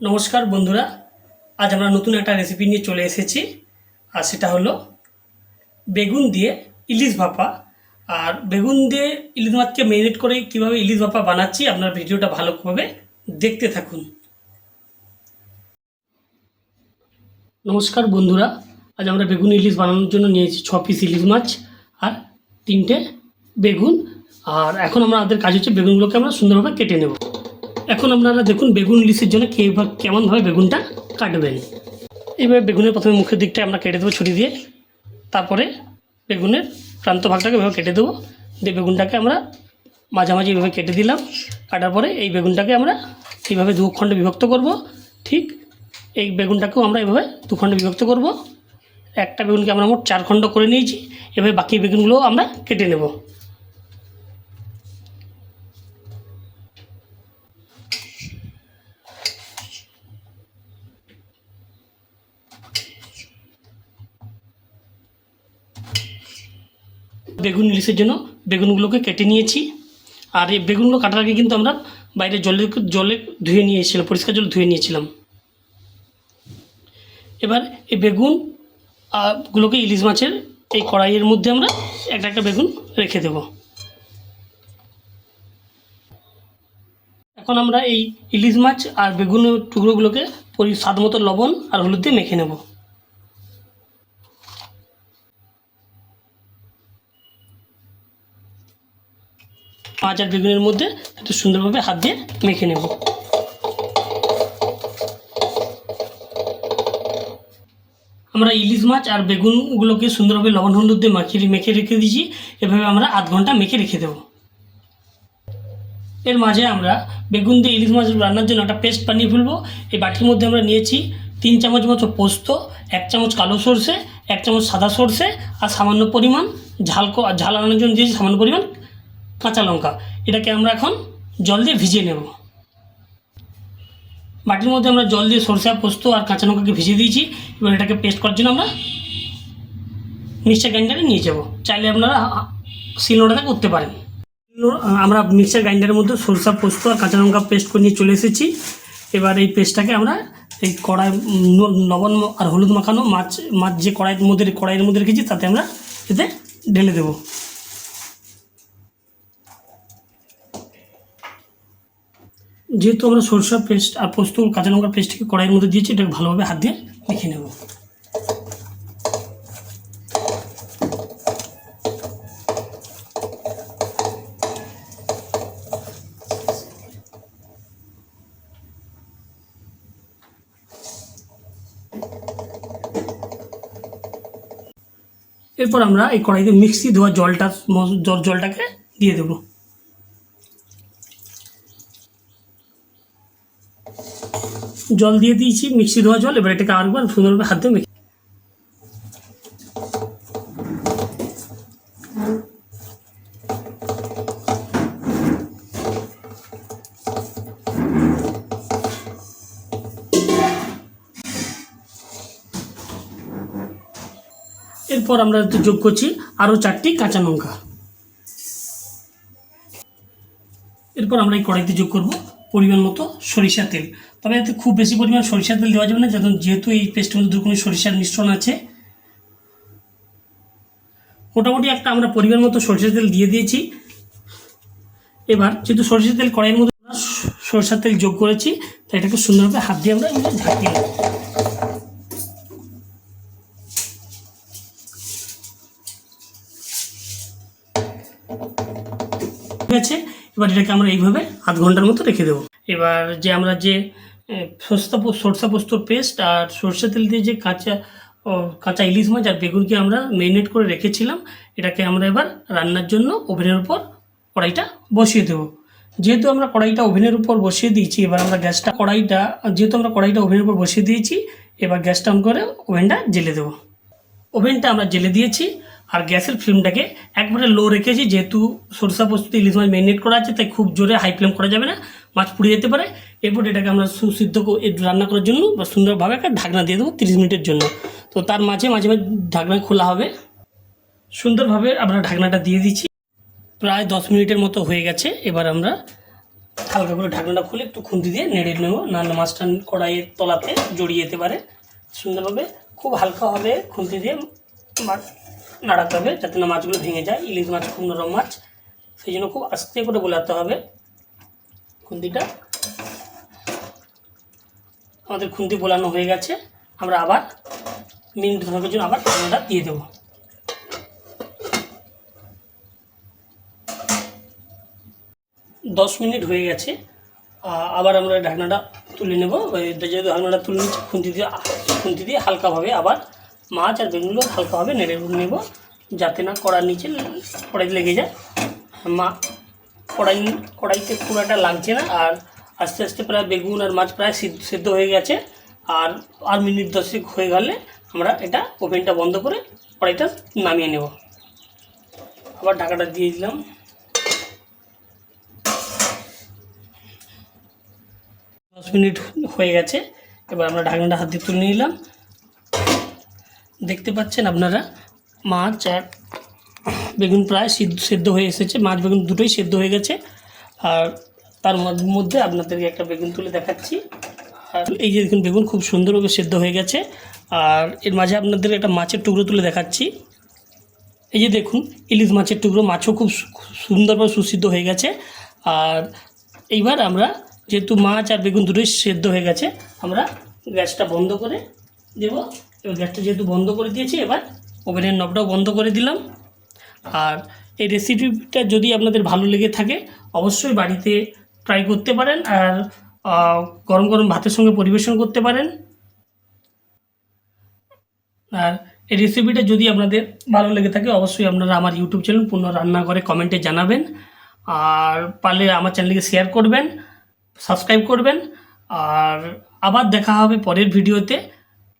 নমস্কার বন্ধুরা, আজ আমরা নতুন একটা রেসিপি নিয়ে চলে এসেছি, আর সেটা হলো বেগুন দিয়ে ইলিশ ভাপা। আর বেগুন দিয়ে ইলিশ মাছকে মেরিনেট করে কীভাবে ইলিশ ভাপা বানাচ্ছি আপনার ভিডিওটা ভালোভাবে দেখতে থাকুন। নমস্কার বন্ধুরা, আজ আমরা বেগুন ইলিশ বানানোর জন্য নিয়েছি ছ পিস ইলিশ মাছ আর তিনটে বেগুন। আর এখন আমরা আমাদের কাজ হচ্ছে বেগুনগুলোকে আমরা সুন্দরভাবে কেটে নেব। এখন আপনারা দেখুন বেগুন ইলিশের জন্য কে কেমনভাবে বেগুনটা কাটবেন। এইভাবে বেগুনের প্রথমে মুখের দিকটা আমরা কেটে দেবো ছুরি দিয়ে। তারপরে বেগুনের প্রান্ত ভাগটাকে এভাবে কেটে দেবো। দিয়ে বেগুনটাকে আমরা মাঝামাঝি এভাবে কেটে দিলাম। কাটার পরে এই বেগুনটাকে আমরা এইভাবে দু খণ্ডে বিভক্ত করব। ঠিক এই বেগুনটাকেও আমরা এভাবে দু খণ্ডে বিভক্ত করব। একটা বেগুনকে আমরা মোট চার খণ্ড করে নিয়েছি। এভাবে বাকি বেগুনগুলোও আমরা কেটে নেব। বেগুন ইলিশের জন্য বেগুনগুলোকে কেটে নিয়েছি। আর এই বেগুনগুলো কাটার আগে কিন্তু আমরা বাইরে জলে জলে ধুয়ে নিয়েছিলাম, পরিষ্কার জলে ধুয়ে নিয়েছিলাম। এবার এই বেগুন গুলোকে ইলিশ মাছের এই কড়াইয়ের মধ্যে আমরা একটা একটা বেগুন রেখে দেব। এখন আমরা এই ইলিশ মাছ আর বেগুনের টুকরোগুলোকে পরি স্বাদ মতো লবণ আর হলুদ দিয়ে মেখে নেব। মাছ আর বেগুনের মধ্যে একটু সুন্দরভাবে হাত দিয়ে মেখে নেব। আমরা ইলিশ মাছ আর বেগুনগুলোকে সুন্দরভাবে লবণ হলুদ দিয়ে মাখিয়ে মেখে রেখে দিয়েছি। এভাবে আমরা আধ ঘণ্টা মেখে রেখে দেবো। এর মাঝে আমরা বেগুন দিয়ে ইলিশ মাছ রান্নার জন্য একটা পেস্ট বানিয়ে ফেলব। এই বাটির মধ্যে আমরা নিয়েছি তিন চামচ মতো পোস্ত, এক চামচ কালো সর্ষে, এক চামচ সাদা সর্ষে আর সামান্য পরিমাণ ঝাল ঝাল আনার জন্য দিয়েছি সামান্য পরিমাণ কাঁচা লঙ্কা। এটাকে আমরা এখন জল দিয়ে ভিজিয়ে নেব। বাটির মধ্যে আমরা জল দিয়ে সরষে পোস্ত আর কাঁচা লঙ্কাকে ভিজিয়ে দিয়েছি। এবার এটাকে পেস্ট করার জন্য আমরা মিক্সার গ্রাইন্ডারে নিয়ে যাব। চাইলে আপনারা শিলনোড়াতে করতে পারেন। আমরা মিক্সার গ্রাইন্ডারের মধ্যে সরষা পোস্ত আর কাঁচা লঙ্কা পেস্ট করে নিয়ে চলে এসেছি। এবার এই পেস্টটাকে আমরা এই কড়াই লবণ আর হলুদ মাখানো মাছ মাছ যে কড়াইয়ের মধ্যে কড়াইয়ের মধ্যে রেখেছি, তাতে আমরা এতে ঢেলে দেবো। যেহেতু আমরা সরষা পেস্ট আর পোস্ত কাঁচা লঙ্কার পেস্টকে কড়াইয়ের মধ্যে দিয়েছি এটাকে ভালোভাবে হাত দিয়ে মেখে নেব। এরপর আমরা এই কড়াইতে মিক্সি ধোয়া জলটা জলটাকে দিয়ে দেবো। জল দিয়ে দিয়েছি, মিক্সি ধোয়া জল, এবার এটাকে আরেকবার সুন্দরভাবে হাত মেখে এরপর আমরা যোগ করছি আরও চারটি কাঁচা লঙ্কা। এরপর আমরা এই কড়াইতে যোগ করব পরিমাণ মতো সরিষার তেল। তবে এতে খুব বেশি পরিমাণ সরিষার তেল দেওয়া যাবে না, যখন যেহেতু এই পেস্টের মধ্যে দুরকমের সরিষার মিশ্রণ আছে। মোটামুটি একটা আমরা পরিমাণ মতো সরিষার তেল দিয়ে দিয়েছি। এবার যেহেতু সরিষার তেল কড়াইয়ের মধ্যে সরিষার তেল যোগ করেছি, তাই এটাকে সুন্দরভাবে হাত দিয়ে আমরা ঝাঁকিয়ে নেব। ঠিক আছে, এবার এটাকে আমরা এইভাবে আধ ঘণ্টার মতো রেখে দেবো। এবার যে আমরা যে সরষা সরষা পোস্তর পেস্ট আর সরষে তেল দিয়ে যে কাঁচা কাঁচা ইলিশ মাছ আর বেগুনকে আমরা মেরিনেট করে রেখেছিলাম, এটাকে আমরা এবার রান্নার জন্য ওভেনের উপর কড়াইটা বসিয়ে দেবো। যেহেতু আমরা কড়াইটা ওভেনের উপর বসিয়ে দিয়েছি, এবার আমরা গ্যাসটা, কড়াইটা, যেহেতু আমরা কড়াইটা ওভেনের উপর বসিয়ে দিয়েছি, এবার গ্যাসটা অন করে ওভেনটা জেলে দেবো। ওভেনটা আমরা জেলে দিয়েছি আর গ্যাসের ফ্লেমটাকে একবারে লো রেখেছি, যেহেতু সরষা পোস্ত ইলিশ মাছ ম্যারিনেট করা আছে, তাই খুব জোরে হাই ফ্লেম করা যাবে না। মাছ পুড়ে যেতে পারে। এরপর এটাকে আমরা সুসিদ্ধ রান্না করার জন্য বা সুন্দরভাবে একটা ঢাকনা দিয়ে দেবো তিরিশ মিনিটের জন্য। তো তার মাঝে মাঝে মাঝে ঢাকনা খোলা হবে। সুন্দরভাবে আমরা ঢাকনাটা দিয়ে দিচ্ছি। প্রায় দশ মিনিটের মতো হয়ে গেছে। এবার আমরা হালকা করে ঢাকনাটা খুলে একটু খুন্তি দিয়ে নেড়ে নেব। নাহলে মাছটা কড়াইয়ের তলাতে জড়িয়ে যেতে পারে। সুন্দরভাবে খুব হালকাভাবে খুন্তি দিয়ে মাছ নাড়াতে হবে যাতে না মাছগুলো ভেঙে যায়। ইলিশ মাছ খুব নরম মাছ, সেই জন্য খুব আস্তে করে বোলাতে হবে। খুন্তিটা। আমাদের খুন্তি বোলানো হয়ে গেছে। আমরা আবার মিনিট ধরের জন্য আবার ঢাকনাটা দিয়ে দেবো। দশ মিনিট হয়ে গেছে। আবার আমরা ঢাকনাটা তুলে নেব। যেহেতু ঢাকনাটা তুলে নিচ্ছি, খুন্তি দিয়ে খুন্তি দিয়ে হালকাভাবে আবার মাছ আর বেগুনগুলো হালকাভাবে নেড়ে নেব। যাতে না কড়ার নিচে কড়াই লেগে যায়। মা কড়াই, কড়াইতে খুব একটা লাগছে না। আর আস্তে আস্তে প্রায় বেগুন আর মাছ প্রায় সিদ্ধ হয়ে গেছে। আর আর মিনিট দশেক হয়ে গেলে আমরা এটা ওভেনটা বন্ধ করে কড়াইটা নামিয়ে নেব। আবার ঢাকাটা দিয়ে দিলাম। দশ মিনিট হয়ে গেছে। এবার আমরা ঢাকনাটা হাত দিয়ে তুলে নিলাম। দেখতে পাচ্ছেন আপনারা মাছ আর বেগুন প্রায় সিদ্ধ হয়ে এসেছে, মাছ বেগুন দুটোই সেদ্ধ হয়ে গেছে। আর তার মধ্যে আপনাদেরকে একটা বেগুন তুলে দেখাচ্ছি। আর এই যে দেখুন, বেগুন খুব সুন্দরভাবে সেদ্ধ হয়ে গেছে। আর এর মাঝে আপনাদের একটা মাছের টুকরো তুলে দেখাচ্ছি। এই যে দেখুন, ইলিশ মাছের টুকরো, মাছও খুব সুন্দরভাবে সুসিদ্ধ হয়ে গেছে। আর এইবার আমরা যেহেতু মাছ আর বেগুন দুটোই সেদ্ধ হয়ে গেছে, আমরা গ্যাসটা বন্ধ করে দেব। এবার গ্যাসটা যেহেতু বন্ধ করে দিয়েছি, এবার ওভেনের নবটাও বন্ধ করে দিলাম। আর এই রেসিপিটা যদি আপনাদের ভালো লেগে থাকে, অবশ্যই বাড়িতে ট্রাই করতে পারেন আর গরম গরম ভাতের সঙ্গে পরিবেশন করতে পারেন। আর এই রেসিপিটা যদি আপনাদের ভালো লেগে থাকে, অবশ্যই আপনারা আমার ইউটিউব চ্যানেল পূর্ণ রান্না করে কমেন্টে জানাবেন। আর পারলে আমার চ্যানেলকে শেয়ার করবেন সাবস্ক্রাইব করবেন। আর আবার দেখা হবে পরের ভিডিওতে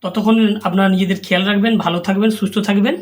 ততক্ষণ আপনারা নিজেদের খেয়াল রাখবেন, ভালো থাকবেন, সুস্থ থাকবেন।